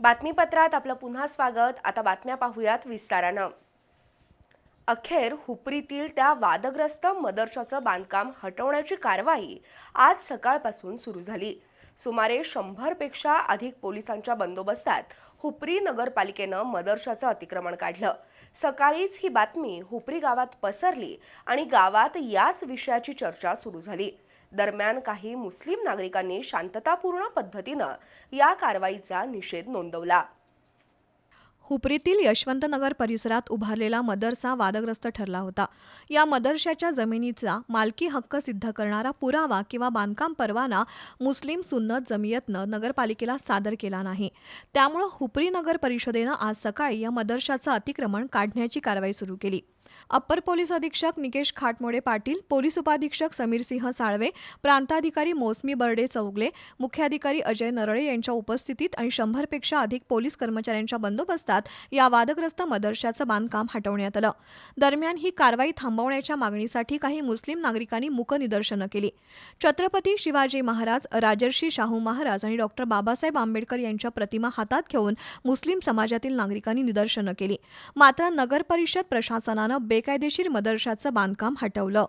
बातमीपत्रात आपलं पुन्हा स्वागत. आता बातम्या पाहूयात विस्तारानं. अखेर हुपरीतील त्या वादग्रस्त मदरशाचं बांधकाम हटवण्याची कारवाई आज सकाळपासून सुरू झाली. सुमारे शंभरपेक्षा अधिक पोलिसांच्या बंदोबस्तात हुपरी नगरपालिकेनं मदरशाचं अतिक्रमण काढलं. सकाळीच ही बातमी हुपरी गावात पसरली आणि गावात याच विषयाची चर्चा सुरू झाली. दरम्यान काही मुस्लिम नागरिकांनी शांततापूर्ण पद्धतीनं या कारवाईचा निषेध नोंदवला. हुपरीतील यशवंतनगर परिसरात उभारलेला मदरसा वादग्रस्त ठरला होता. या मदरशाच्या जमिनीचा मालकी हक्क सिद्ध करणारा पुरावा किंवा बांधकाम परवाना मुस्लिम सुन्नत जमियतनं नगरपालिकेला सादर केला नाही. त्यामुळं हुपरी नगर परिषदेनं आज सकाळी या मदरशाचं अतिक्रमण काढण्याची कारवाई सुरू केली. अप्पर पोलीस अधीक्षक निकेश खाटमोडे पाटील पोलीस उपाधीक्षक समीर सिंह साळवे प्रांताधिकारी मोसमी बर्डे चौगले मुख्याधिकारी अजय नरळे यांच्या उपस्थितीत आणि शंभरपेक्षा अधिक पोलीस कर्मचाऱ्यांच्या बंदोबस्तात या वादग्रस्त मदरशाचं बांधकाम हटवण्यात आलं. दरम्यान ही कारवाई थांबवण्याच्या मागणीसाठी काही मुस्लिम नागरिकांनी मूक निदर्शनं केली. छत्रपती शिवाजी महाराज राजर्षी शाहू महाराज आणि डॉक्टर बाबासाहेब आंबेडकर यांच्या प्रतिमा हातात घेऊन मुस्लिम समाजातील नागरिकांनी निदर्शनं केली. मात्र नगर परिषद प्रशासनानं बेकायदेशीर मदरशाचं बांधकाम हटवलं.